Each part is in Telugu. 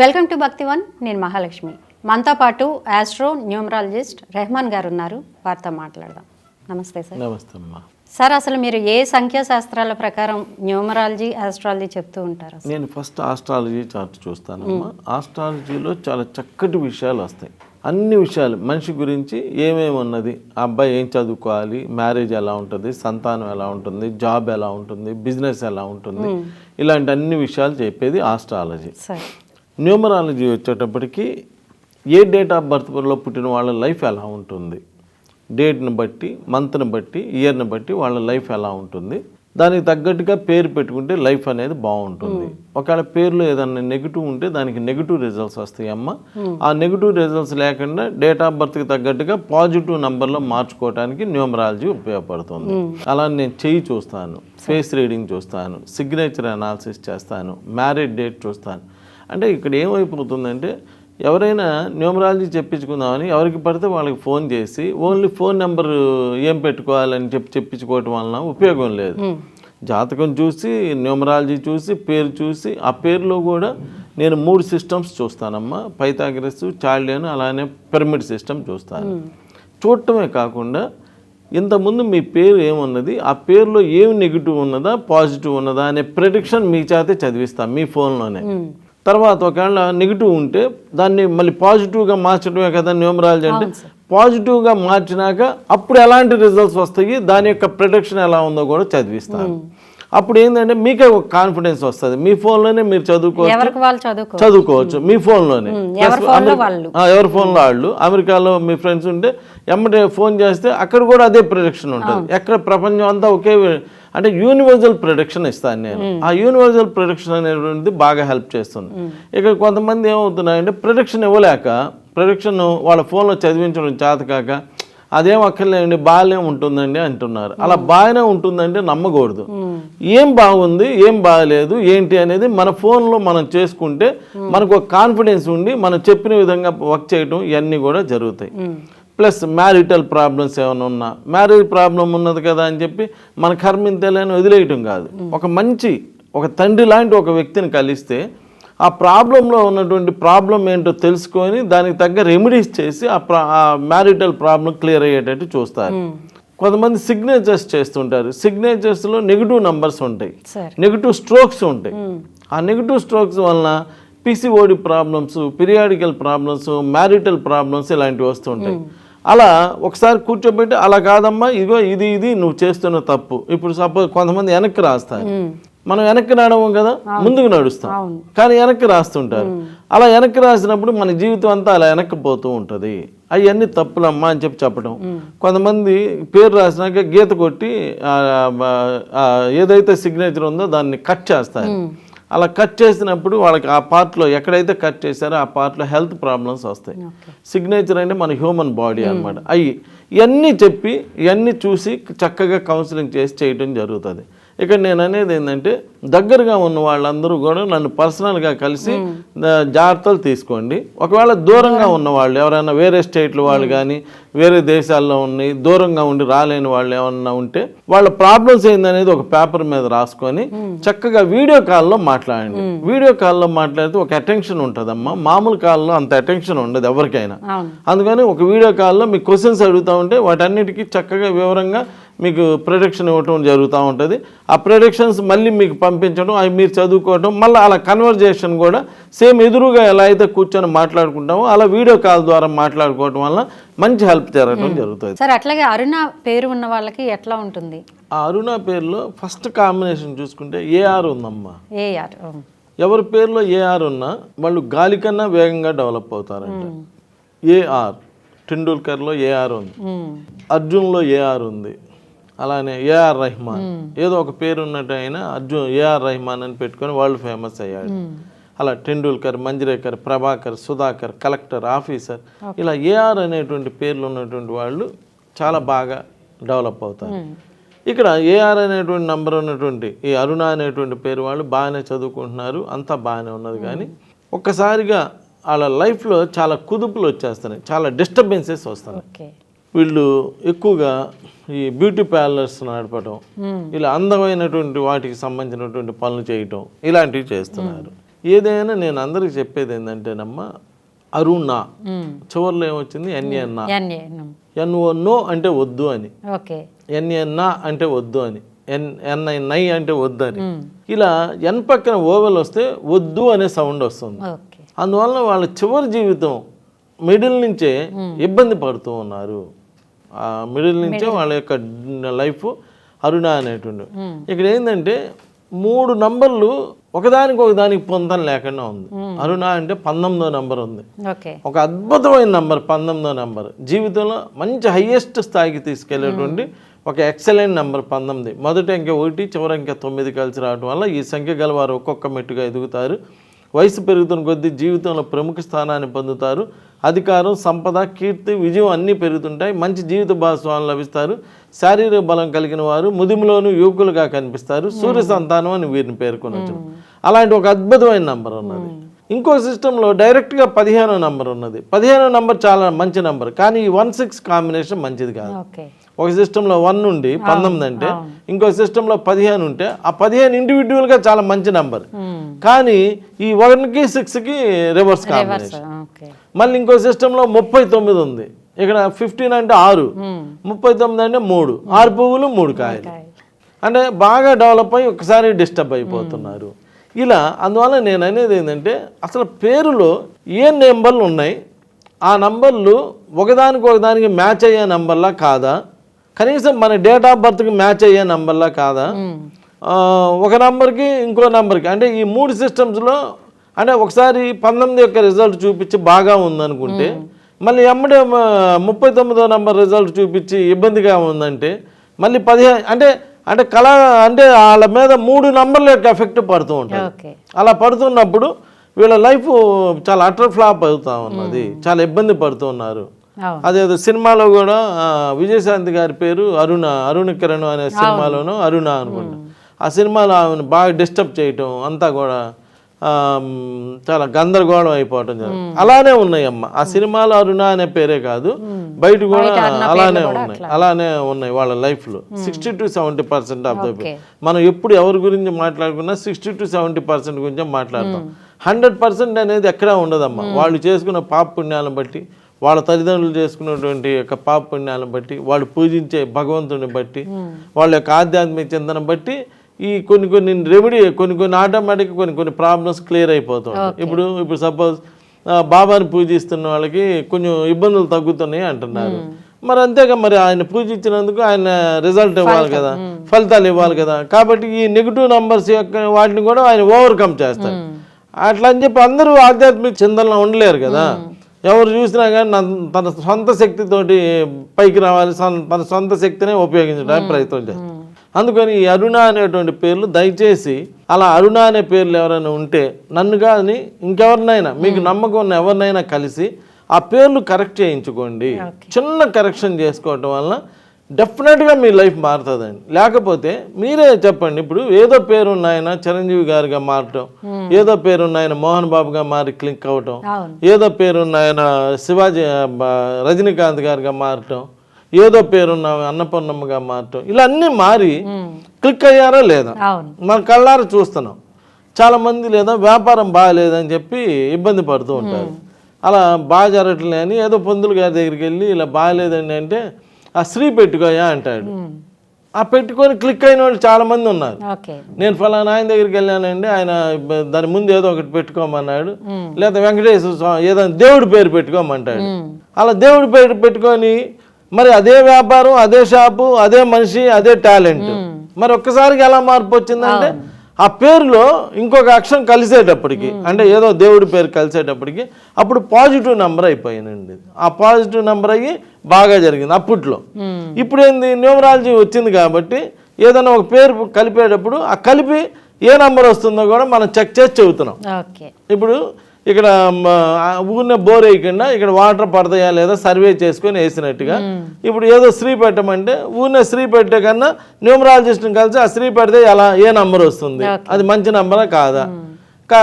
వెల్కమ్ టు భక్తివన్ నేను మహాలక్ష్మి. మనతో పాటు ఆస్ట్రో న్యూమరాలజిస్ట్ రెహమాన్ గారు ఉన్నారు వారితో మాట్లాడదాం. నమస్తే సార్. నమస్తే అమ్మా. సార్ అసలు మీరు ఏ సంఖ్యా శాస్త్రాల ప్రకారం న్యూమరాలజీ ఆస్ట్రాలజీ చెప్తూ ఉంటారు? నేను ఫస్ట్ ఆస్ట్రాలజీ చార్ట్ చూస్తానమ్మా. ఆస్ట్రాలజీలో చాలా చక్కటి విషయాలు వస్తాయి. అన్ని విషయాలు మనిషి గురించి ఏమేమి ఉన్నది అబ్బాయి ఏం చదువుకోవాలి మ్యారేజ్ ఎలా ఉంటుంది సంతానం ఎలా ఉంటుంది జాబ్ ఎలా ఉంటుంది బిజినెస్ ఎలా ఉంటుంది ఇలాంటి అన్ని విషయాలు చెప్పేది ఆస్ట్రాలజీ. సార్. న్యూమరాలజీ వచ్చేటప్పటికి ఏ డేట్ ఆఫ్ బర్త్లో పుట్టిన వాళ్ళ లైఫ్ ఎలా ఉంటుంది? డేట్ని బట్టి మంత్ని బట్టి ఇయర్ని బట్టి వాళ్ళ లైఫ్ ఎలా ఉంటుంది? దానికి తగ్గట్టుగా పేరు పెట్టుకుంటే లైఫ్ అనేది బాగుంటుంది. ఒకవేళ పేరులో ఏదైనా నెగిటివ్ ఉంటే దానికి నెగిటివ్ రిజల్ట్స్ వస్తాయి అమ్మ. ఆ నెగిటివ్ రిజల్ట్స్ లేకుండా డేట్ ఆఫ్ బర్త్కి తగ్గట్టుగా పాజిటివ్ నంబర్లో మార్చుకోవడానికి న్యూమరాలజీ ఉపయోగపడుతుంది. అలా నేను చెయ్యి చూస్తాను ఫేస్ రీడింగ్ చూస్తాను సిగ్నేచర్ అనాలిసిస్ చేస్తాను మ్యారేజ్ డేట్ చూస్తాను. అంటే ఇక్కడ ఏమైపోతుందంటే ఎవరైనా న్యూమరాలజీ చెప్పించుకుందామని ఎవరికి పడితే వాళ్ళకి ఫోన్ చేసి ఓన్లీ ఫోన్ నెంబర్ ఏం పెట్టుకోవాలని చెప్పి చెప్పించుకోవటం వలన ఉపయోగం లేదు. జాతకం చూసి న్యూమరాలజీ చూసి పేరు చూసి ఆ పేరులో కూడా నేను మూడు సిస్టమ్స్ చూస్తానమ్మా. పైథాగరస్ చార్లియన్ అలానే పిరమిడ్ సిస్టమ్ చూస్తాను. చూడటమే కాకుండా ఇంతకుముందు మీ పేరు ఏమున్నది ఆ పేరులో ఏమి నెగిటివ్ ఉన్నదా పాజిటివ్ ఉన్నదా అనే ప్రెడిక్షన్ మీ చేతే చదివిస్తాం మీ ఫోన్లోనే. తర్వాత ఒకవేళ నెగిటివ్ ఉంటే దాన్ని మళ్ళీ పాజిటివ్గా మార్చడమే కదా న్యూమరాలజీ అంటే పాజిటివ్గా మార్చినాక అప్పుడు ఎలాంటి రిజల్ట్స్ వస్తాయి? దాని యొక్క ప్రొడక్షన్ ఎలా ఉందో కూడా చదివిస్తాను. అప్పుడు ఏంటంటే మీకే ఒక కాన్ఫిడెన్స్ వస్తుంది. మీ ఫోన్లోనే మీరు చదువుకోవచ్చు. చదువుకోవచ్చు. మీ ఫోన్లోనే ఎవరి ఫోన్లో వాళ్ళు. ఆ, ఎవరి ఫోన్లో వాళ్ళు. అమెరికాలో మీ ఫ్రెండ్స్ ఉంటే ఎమ్మటే ఫోన్ చేస్తే అక్కడ కూడా అదే ప్రొడక్షన్ ఉంటుంది. ఎక్కడ ప్రపంచం అంతా ఒకే అంటే యూనివర్సల్ ప్రొడక్షన్ ఇస్తాను నేను. ఆ యూనివర్సల్ ప్రొడక్షన్ అనేటువంటిది బాగా హెల్ప్ చేస్తుంది. ఇక్కడ కొంతమంది ఏమవుతున్నాయంటే ప్రొడక్షన్ ఇవ్వలేక ప్రొడక్షన్ వాళ్ళ ఫోన్లో చదివించడం చేతకాక అదేం అక్కర్లేదండి బాగానే ఉంటుందండి అంటున్నారు. అలా బాగానే ఉంటుందంటే నమ్మకూడదు. ఏం బాగుంది ఏం బాగలేదు ఏంటి అనేది మన ఫోన్లో మనం చేసుకుంటే మనకు ఒక కాన్ఫిడెన్స్ ఉండి మనం చెప్పిన విధంగా వర్క్ చేయటం ఇవన్నీ కూడా జరుగుతాయి. ప్లస్ మ్యారిటల్ ప్రాబ్లమ్స్ ఏమైనా ఉన్నా మ్యారేజ్ ప్రాబ్లం ఉన్నది కదా అని చెప్పి మన కర్మింతేలని వదిలేయటం కాదు. ఒక మంచి ఒక తండ్రి లాంటి ఒక వ్యక్తిని కలిస్తే ఆ ప్రాబ్లంలో ఉన్నటువంటి ప్రాబ్లం ఏంటో తెలుసుకొని దానికి తగ్గ రెమెడీస్ చేసి ఆ ప్రా ఆ మ్యారిటల్ ప్రాబ్లం క్లియర్ అయ్యేటట్టు చూస్తారు. కొంతమంది సిగ్నేచర్స్ చేస్తుంటారు. సిగ్నేచర్స్లో నెగిటివ్ నంబర్స్ ఉంటాయి. నెగిటివ్ స్ట్రోక్స్ ఉంటాయి. ఆ నెగిటివ్ స్ట్రోక్స్ వలన PCOD problems periodical problems marital problems ఇలాంటివి వస్తుంటాయి. అలా ఒకసారి కూర్చోబెట్టి అలా కాదమ్మా ఇదిగో ఇది ఇది నువ్వు చేస్తున్న తప్పు. ఇప్పుడు సపోజ్ కొంతమంది వెనక్కి రాస్తారు. మనం వెనక్కి రావడం కదా ముందుకు నడుస్తాం. కానీ వెనక్కి రాస్తుంటారు. అలా వెనక్కి రాసినప్పుడు మన జీవితం అంతా అలా వెనక్కి పోతూ ఉంటుంది. అవన్నీ తప్పులమ్మా అని చెప్పి చెప్పడం కొంతమంది పేరు రాసినాక గీత కొట్టి ఏదైతే సిగ్నేచర్ ఉందో దాన్ని కట్ చేస్తారు. అలా కట్ చేసినప్పుడు వాళ్ళకి ఆ పార్ట్లో ఎక్కడైతే కట్ చేశారో ఆ పార్ట్లో హెల్త్ ప్రాబ్లమ్స్ వస్తాయి. సిగ్నేచర్ అంటే మన హ్యూమన్ బాడీ అన్నమాట. అవి ఇవన్నీ చెప్పి ఇవన్నీ చూసి చక్కగా కౌన్సిలింగ్ చేసి చేయడం జరుగుతుంది. ఇక్కడ నేను అనేది ఏంటంటే దగ్గరగా ఉన్న వాళ్ళందరూ కూడా నన్ను పర్సనల్గా కలిసి జాగ్రత్తలు తీసుకోండి. ఒకవేళ దూరంగా ఉన్న వాళ్ళు ఎవరైనా వేరే స్టేట్ల వాళ్ళు కానీ వేరే దేశాల్లో ఉన్నాయి దూరంగా ఉండి రాలేని వాళ్ళు ఏమన్నా ఉంటే వాళ్ళ ప్రాబ్లమ్స్ ఏందనేది ఒక పేపర్ మీద రాసుకొని చక్కగా వీడియో కాల్లో మాట్లాడండి. వీడియో కాల్లో మాట్లాడితే ఒక అటెన్షన్ ఉంటుందమ్మా. మామూలు కాల్లో అంత అటెన్షన్ ఉండదు ఎవరికైనా. అందుకని ఒక వీడియో కాల్లో మీకు క్వశ్చన్స్ అడుగుతూ ఉంటే వాటన్నిటికీ చక్కగా వివరంగా మీకు ప్రొడక్షన్ ఇవ్వటం జరుగుతూ ఉంటుంది. ఆ ప్రొడక్షన్స్ మళ్ళీ మీకు పంపించడం అవి మీరు చదువుకోవడం మళ్ళీ అలా కన్వర్జేషన్ కూడా సేమ్ ఎదురుగా ఎలా అయితే కూర్చొని మాట్లాడుకుంటామో అలా వీడియో కాల్ ద్వారా మాట్లాడుకోవడం వల్ల మంచి హెల్ప్ జరగడం జరుగుతుంది. సార్ అట్లాగే అరుణ పేరు ఉన్న వాళ్ళకి ఎట్లా ఉంటుంది? ఆ అరుణ పేరులో ఫస్ట్ కాంబినేషన్ చూసుకుంటే ఏఆర్ ఉందమ్మా. ఏఆర్ ఎవరి పేరులో ఏఆర్ ఉన్నా వాళ్ళు గాలి కన్నా వేగంగా డెవలప్ అవుతారంట. ఏఆర్ టెండూల్కర్లో ఏఆర్ ఉంది. అర్జున్లో ఏఆర్ ఉంది. అలానే ఏఆర్ రెహమాన్. ఏదో ఒక పేరు ఉన్నట్టు అయినా అర్జున్ ఏఆర్ రెహమాన్ అని పెట్టుకొని వరల్డ్ ఫేమస్ అయ్యాడు. అలా టెండూల్కర్ మంజ్రేకర్ ప్రభాకర్ సుధాకర్ కలెక్టర్ ఆఫీసర్ ఇలా ఏఆర్ అనేటువంటి పేర్లు ఉన్నటువంటి వాళ్ళు చాలా బాగా డెవలప్ అవుతారు. ఇక్కడ ఏఆర్ అనేటువంటి నంబర్ ఉన్నటువంటి ఈ అరుణ అనేటువంటి పేరు వాళ్ళు బాగానే చదువుకుంటున్నారు అంతా బాగానే ఉన్నది కానీ ఒక్కసారిగా వాళ్ళ లైఫ్లో చాలా కుదుపులు వచ్చేస్తున్నాయి చాలా డిస్టర్బెన్సెస్ వస్తున్నాయి. వీళ్ళు ఎక్కువగా ఈ బ్యూటీ పార్లర్స్ నడపడం ఇలా అందమైనటువంటి వాటికి సంబంధించినటువంటి పనులు చేయటం ఇలాంటివి చేస్తున్నారు. ఏదైనా నేను అందరికి చెప్పేది ఏంటంటేనమ్మా అరుణ. చివరిలో ఏమొచ్చింది? ఎన్ఏనా ఎన్ఏ ఎన్ఓ నో అంటే వద్దు అని. ఎన్ఎన్నా అంటే వద్దు అని. ఎన్ ఎన్ఐ నై అంటే వద్దు అని. ఇలా ఎన్ పక్కన ఓవెల్ వస్తే వద్దు అనే సౌండ్ వస్తుంది. ఓకే. అందువలన వాళ్ళ చివరి జీవితం మిడిల్ నుంచే ఇబ్బంది పడుతూ ఉన్నారు. మిడిల్ నుంచే వాళ్ళ యొక్క లైఫ్ అరుణ అనేటువంటి ఇక్కడ ఏంటంటే మూడు నంబర్లు ఒకదానికి ఒకదానికి పొందం లేకుండా ఉంది. అరుణ అంటే పంతొమ్మిదో నంబర్ ఉంది. ఒక అద్భుతమైన నంబర్ పంతొమ్మిదో నంబర్. జీవితంలో మంచి హయ్యెస్ట్ స్థాయికి తీసుకెళ్ళేటువంటి ఒక ఎక్సలెంట్ నంబర్ పంతొమ్మిది. మొదటి అంకె ఒకటి చివరి అంకె తొమ్మిది కలిసి రావడం వల్ల ఈ సంఖ్య గల వారు ఒక్కొక్క మెట్టుగా ఎదుగుతారు. వయసు పెరుగుతున్న కొద్దీ జీవితంలో ప్రముఖ స్థానాన్ని పొందుతారు. అధికారం సంపద కీర్తి విజయం అన్నీ పెరుగుతుంటాయి. మంచి జీవిత భాగస్వాములు లభిస్తారు. శారీరక బలం కలిగిన వారు ముదిములోను యువకులుగా కనిపిస్తారు. సూర్య సంతానం అని వీరిని పేర్కొనవచ్చు అలాంటి ఒక అద్భుతమైన నంబర్ ఉన్నది. ఇంకో సిస్టంలో డైరెక్ట్గా పదిహేనో నంబర్ ఉన్నది. పదిహేనో నంబర్ చాలా మంచి నంబర్. కానీ ఈ వన్ సిక్స్ కాంబినేషన్ మంచిది కాదు. ఒక సిస్టంలో వన్ నుండి పంతొమ్మిది అంటే ఇంకో సిస్టంలో పదిహేను ఉంటే ఆ పదిహేను ఇండివిజువల్గా చాలా మంచి నంబర్. కానీ ఈ వన్కి సిక్స్కి రివర్స్ కాంబినేషన్ మళ్ళీ ఇంకో సిస్టంలో ముప్పై తొమ్మిది ఉంది. ఇక్కడ ఫిఫ్టీన్ అంటే ఆరు. ముప్పై తొమ్మిది అంటే మూడు. ఆరు పువ్వులు మూడు కాయలు. అంటే బాగా డెవలప్ అయ్యి ఒకసారి డిస్టర్బ్ అయిపోతున్నారు. ఇలా అందువల్ల నేను అనేది ఏంటంటే అసలు పేరులో ఏ నెంబర్లు ఉన్నాయి? ఆ నంబర్లు ఒకదానికి ఒకదానికి మ్యాచ్ అయ్యే నంబర్లా కాదా? కనీసం మన డేట్ ఆఫ్ బర్త్కి మ్యాచ్ అయ్యే నంబర్లా కాదా? ఒక నంబర్కి ఇంకో నంబర్కి. అంటే ఈ మూడు సిస్టమ్స్లో అంటే ఒకసారి పంతొమ్మిది యొక్క రిజల్ట్ చూపించి బాగా ఉందనుకుంటే మళ్ళీ ఎమ్మడే ముప్పై తొమ్మిదో నంబర్ రిజల్ట్ చూపించి ఇబ్బందిగా ఉందంటే మళ్ళీ పదిహేను అంటే అంటే కళ అంటే వాళ్ళ మీద మూడు నంబర్ల యొక్క ఎఫెక్ట్ పడుతూ ఓకే. అలా పడుతున్నప్పుడు వీళ్ళ లైఫ్ చాలా అటర్ ఫ్లాప్ అవుతా ఉన్నది. చాలా ఇబ్బంది పడుతూ ఉన్నారు. అవును. అదేదో సినిమాలో కూడా విజయశాంతి గారి పేరు అరుణ అరుణ కిరణ్ అనే సినిమాలోనూ అరుణ అనుకుంటా. ఆ సినిమాలో ఆమెను బాగా డిస్టర్బ్ చేయటం అంతా కూడా చాలా గందరగోళం అయిపోవటం జరిగింది అలానే ఉన్నాయి అమ్మ ఆ సినిమాలో అరుణ అనే పేరే కాదు. బయట కూడా అలానే ఉన్నాయి. అలానే ఉన్నాయి వాళ్ళ లైఫ్లో. Sixty to seventy percent of the మనం ఎప్పుడు ఎవరి గురించి మాట్లాడుకున్నా సిక్స్టీ టు సెవెంటీ పర్సెంట్ గురించే మాట్లాడతాం. హండ్రెడ్ పర్సెంట్ అనేది ఎక్కడా ఉండదమ్మా. వాళ్ళు చేసుకున్న పాప పుణ్యాలను బట్టి వాళ్ళ తల్లిదండ్రులు చేసుకున్నటువంటి యొక్క పాప పుణ్యాలను బట్టి వాళ్ళు పూజించే భగవంతుని బట్టి వాళ్ళ యొక్క ఆధ్యాత్మిక చింతన బట్టి ఈ కొన్ని కొన్ని రెమెడీ కొన్ని కొన్ని ఆటోమేటిక్ కొన్ని కొన్ని ప్రాబ్లమ్స్ క్లియర్ అయిపోతాయి ఇప్పుడు ఇప్పుడు సపోజ్ బాబాని పూజిస్తున్న వాళ్ళకి కొంచెం ఇబ్బందులు తగ్గుతున్నాయి అంటున్నారు. మరి అంతేగా మరి ఆయన పూజించినందుకు ఆయన రిజల్ట్ ఇవ్వాలి కదా? ఫలితాలు ఇవ్వాలి కదా? కాబట్టి ఈ నెగిటివ్ నంబర్స్ యొక్క వాటిని కూడా ఆయన ఓవర్కమ్ చేస్తారు. అట్లా అని చెప్పి అందరూ ఆధ్యాత్మిక చింతనలో ఉండలేరు కదా? ఎవరు చూసినా కానీ తన సొంత శక్తితోటి పైకి రావాలి తన సొంత శక్తినే ఉపయోగించడానికి ప్రయత్నం చేస్తారు. అందుకని ఈ అరుణ అనేటువంటి పేర్లు దయచేసి అలా అరుణ అనే పేర్లు ఎవరైనా ఉంటే నన్ను కానీ ఇంకెవరినైనా మీకు నమ్మకం ఉన్న ఎవరినైనా కలిసి ఆ పేర్లు కరెక్ట్ చేయించుకోండి. చిన్న కరెక్షన్ చేసుకోవటం వల్ల డెఫినెట్గా మీ లైఫ్ మారుతుందండి. లేకపోతే మీరే చెప్పండి ఇప్పుడు ఏదో పేరున్న ఆయన చిరంజీవి గారిగా మారటం ఏదో పేరున్న ఆయన మోహన్ బాబుగా మారి క్లిక్ అవటం ఏదో పేరున్న ఆయన శివాజీ రజనీకాంత్ గారిగా మారటం ఏదో పేరున్న అన్నపూర్ణమ్మగా మారటం. ఇలా అన్నీ మారి క్లిక్ అయ్యారా లేదా? మన కళ్ళారా చూస్తున్నాం. చాలా మంది లేదా వ్యాపారం బాగాలేదని చెప్పి ఇబ్బంది పడుతూ ఉంటారు. అలా బాగా జరగట్లే అని ఏదో పొందులు గారి దగ్గరికి వెళ్ళి ఇలా బాగాలేదండి అంటే ఆ స్త్రీ పెట్టుకోయా అంటాడు. ఆ పెట్టుకొని క్లిక్ అయిన వాళ్ళు చాలా మంది ఉన్నారు. నేను ఫలానా ఆయన దగ్గరికి వెళ్ళానండి ఆయన దాని ముందు ఏదో ఒకటి పెట్టుకోమన్నాడు. లేదా వెంకటేశ్వర స్వామి ఏదో దేవుడి పేరు పెట్టుకోమంటాడు. అలా దేవుడి పేరు పెట్టుకొని మరి అదే వ్యాపారం అదే షాపు అదే మనిషి అదే టాలెంట్. మరి ఒక్కసారికి ఎలా మార్పు వచ్చిందంటే ఆ పేరులో ఇంకొక అక్షరం కలిసేటప్పటికి అంటే ఏదో దేవుడి పేరు కలిసేటప్పటికి అప్పుడు పాజిటివ్ నెంబర్ అయిపోయిందండి. ఆ పాజిటివ్ నెంబర్ అయ్యి బాగా జరిగింది అప్పట్లో. ఇప్పుడు ఏంది న్యూమరాలజీ వచ్చింది కాబట్టి ఏదైనా ఒక పేరు కలిపేటప్పుడు ఆ కలిపి ఏ నంబర్ వస్తుందో కూడా మనం చెక్ చేసి చెబుతున్నాం. ఇప్పుడు ఇక్కడ ఊరినే బోర్ వేయకుండా ఇక్కడ వాటర్ పడతాయా లేదా సర్వే చేసుకొని వేసినట్టుగా. ఇప్పుడు ఏదో స్త్రీ పెట్టమంటే ఊరినే స్త్రీ పెట్టే కన్నా న్యూమరాలజిస్ట్ని కలిసి ఆ స్త్రీ పెడితే ఎలా ఏ నంబర్ వస్తుంది? అది మంచి నంబరా కాదా?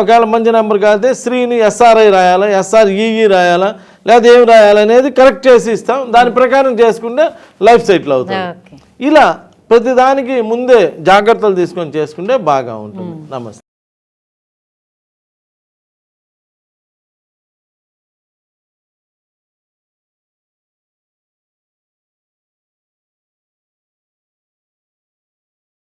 ఒకవేళ మంచి నెంబర్ కాకపోతే స్త్రీని ఎస్ఆర్ఐ రాయాలా ఎస్ఆర్ఈఈ రాయాలా లేదా ఏం రాయాలనేది కరెక్ట్ చేసి ఇస్తాం. దాని ప్రకారం చేసుకుంటే లైఫ్ సెటిల్ అవుతుంది. ఇలా ప్రతిదానికి ముందే జాగ్రత్తలు తీసుకొని చేసుకుంటే బాగా ఉంటుంది. నమస్తే.